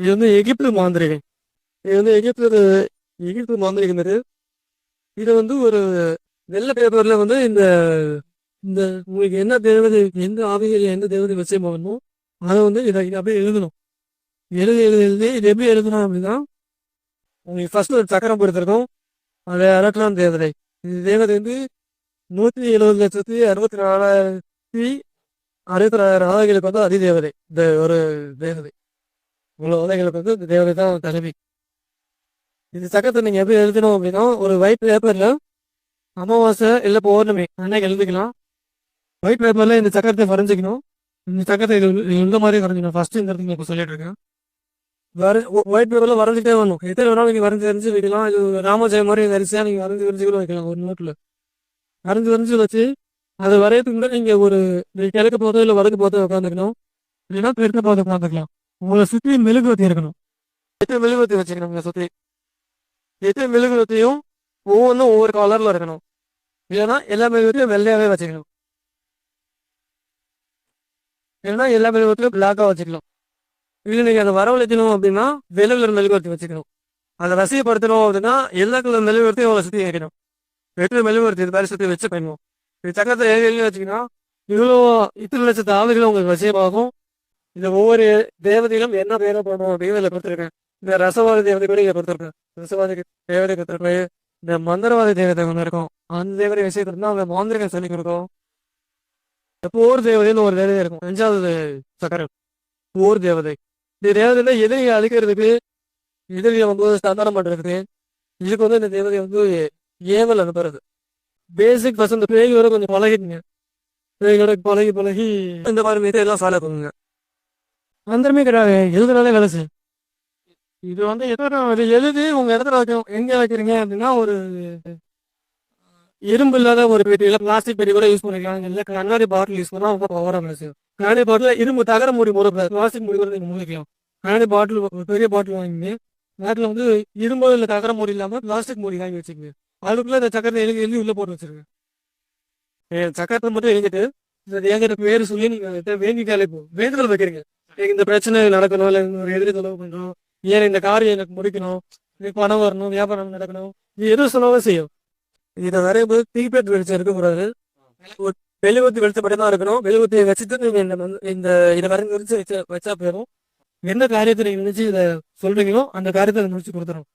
இது வந்து எகிப்து மாந்திரி இது வந்து எகிப்து எகிப்து மாந்திரிகம் இது இது வந்து ஒரு வெள்ளை பேப்பர்ல வந்து இந்த இந்த உங்களுக்கு என்ன தேவதை எந்த ஆவிகள் எந்த தேவதை விஷயம் போகணுமோ அதை வந்து இதை இதை அப்படியே எழுதணும் எழுதி எழுதி எழுதி இது எப்படி எழுதணும் அப்படின்னா உங்களுக்கு ஃபர்ஸ்ட் ஒரு சக்கரம் கொடுத்துருக்கோம் அதை அரட்டலாம் தேவதை இது தேவதை வந்து நூற்றி எழுபது லட்சத்தி அறுபத்தி நாலாயிரத்தி அறுபத்தி நாலாயிரம் ஆவிகளுக்கு வந்து அதிதேவதை இந்த ஒரு தேவதை இவ்வளோ உதவிகளுக்கு வந்து இந்த தேவதை தான் தலைமை இது சக்கரத்தை நீங்கள் எப்படி எழுதணும் அப்படின்னா ஒரு ஒயிட் பேப்பரில் அமாவாசை இல்லை பௌர்ணமி அன்னைக்கு எழுதிக்கலாம். ஒயிட் பேப்பரில் இந்த சக்கரத்தை வரைஞ்சிக்கணும். இந்த சக்கரத்தை இது இது இந்த மாதிரி வரைஞ்சிக்கணும். ஃபர்ஸ்ட் இந்த இடத்துல இப்போ சொல்லிட்டு இருக்கேன். வர ஒயிட் பேப்பரில் வரைஞ்சிட்டே வரணும். எத்தனை வேணாலும் நீங்கள் வரைஞ்சி வரைஞ்சி வைக்கலாம். இது ராமஜெயம் மாதிரி வரிசையாக நீங்கள் வரைஞ்சி வரைஞ்சி கூட வைக்கலாம் ஒரு நோட்டில் வரைஞ்சி வரைஞ்சி வச்சு அது வரையத்துக்கு கூட நீங்கள் ஒரு கிழக்கு போதோ இல்லை வடக்கு போதோ உட்காந்துக்கணும் இல்லைன்னா தெற்கு போதோ உட்காந்துக்கலாம் உங்களை சுற்றி மெழுகுவத்தி இருக்கணும். எத்தனை மெழுகுவத்தி வச்சுக்கணும் உங்களை சுற்றி. எத்தனை மெழுகுவத்தியும் ஒவ்வொன்றும் ஒவ்வொரு கலர்ல இருக்கணும். இல்லைன்னா எல்லா மெழுகுவத்தியும் வெள்ளையாகவே வச்சுக்கணும் இல்லைன்னா எல்லா மெழுகுவத்திலும் பிளாக்காக வச்சுக்கலாம் இல்லை நீங்கள் அதை வரவழைக்கணும் அப்படின்னா வெள்ளை கலர் மெழுகுவத்தி வச்சுக்கணும் அதை ரசிகப்படுத்தணும் அப்படின்னா எல்லா கலர் மெழுகுவத்தையும் அவளை சுற்றி வைக்கணும். வெற்றி மெழுகுவத்தி இது மாதிரி சுற்றி வச்சு பயணம் இது சக்கரத்தை எழுதி வச்சுக்கணும் இவ்வளோ இத்தனை லட்சத்து ஆளுகளும் உங்களுக்கு வசியமாகும். இந்த ஒவ்வொரு தேவதையிலும் என்ன பேரை போடணும் அப்படின்னு இதில் கொடுத்துருக்கேன். இந்த ரசவாதி தேவதை கூட இதை கொடுத்துருக்கேன். ரசவாதி தேவதை கொடுத்துருக்கேன். இந்த மந்திரவாதி தேவதை ஒன்று இருக்கும். அந்த தேவதை விஷயத்துல இருந்தால் அந்த மாந்திரிக சொல்லி கொடுக்கும். இந்த போர் தேவதைன்னு ஒரு தேவதை இருக்கும். அஞ்சாவது சக்கரம். போர் தேவதை. இந்த தேவதையில எதிரியை அழிக்கிறதுக்கு எதிரியை வந்து சந்தானம் பண்றதுக்கு இதுக்கு வந்து இந்த தேவதை வந்து ஏவல் அனுப்புறது. பேசிக் ஃபர்ஸ்ட் இந்த பேய்களோட கொஞ்சம் பழகிடுங்க பேய்களோட பழகி பழகி இந்த மாதிரி மீது எல்லாம் ஃபாலோ பண்ணுங்க மந்திரமே கிடையாது. எழுதுனாலே வேலை செய்யும். இது வந்து எத்தனை இது எழுதி உங்க இடத்துல வைக்கணும் எங்க வைக்கிறீங்க அப்படின்னா ஒரு இரும்பு இல்லாத ஒரு பெட்டியில பிளாஸ்டிக் பெட்டி கூட யூஸ் பண்ணிக்கலாம். இல்ல கண்ணாடி பாட்டில் யூஸ் பண்ணா ரொம்ப பவரா வேலை கண்ணாடி பாட்டில் இரும்பு தகர மூடி முறை பிளாஸ்டிக் மூடி கூட நீங்க மூடிக்கலாம் கண்ணாடி பாட்டில் ஒரு பெரிய பாட்டில் வாங்கி நேரத்தில் வந்து இரும்பு இல்லை தகர மூடி இல்லாம பிளாஸ்டிக் மூடி வாங்கி வச்சுக்கோங்க. அதுக்குள்ள இந்த சக்கரத்தை எழுதி எழுதி உள்ள போட்டு வச்சிருக்கேன் சக்கரத்தை மட்டும் எழுதிட்டு இந்த தேங்கிற பேர் சொல்லி நீங்க அவர்கிட்ட வேண்டிட்டாலே போதும். வேண்டுதல் வைக்கிறீங்க. எனக்கு இந்த பிரச்சனை நடக்கணும் இல்லை ஒரு எதிரி செலவு பண்ணுறோம் ஏன் இந்த காரியம் எனக்கு முடிக்கணும் பணம் வரணும் வியாபாரம் நடக்கணும் இது எதுவும் செலவும் செய்யும். இதை வரையும் போது தீப்பெட் வெளிச்சம் இருக்கக்கூடாது ஒரு வெளிச்சம் மட்டும் தான் இருக்கணும். வெளிவத்தியை வச்சுட்டு நீங்க இந்த இந்த இதை வரைஞ்சி வச்சு வச்சா வச்சா போயிடும் எந்த காரியத்தை நீங்கள் நினைச்சு இதை சொல்றீங்களோ அந்த காரியத்தை முடிச்சு கொடுத்துரும்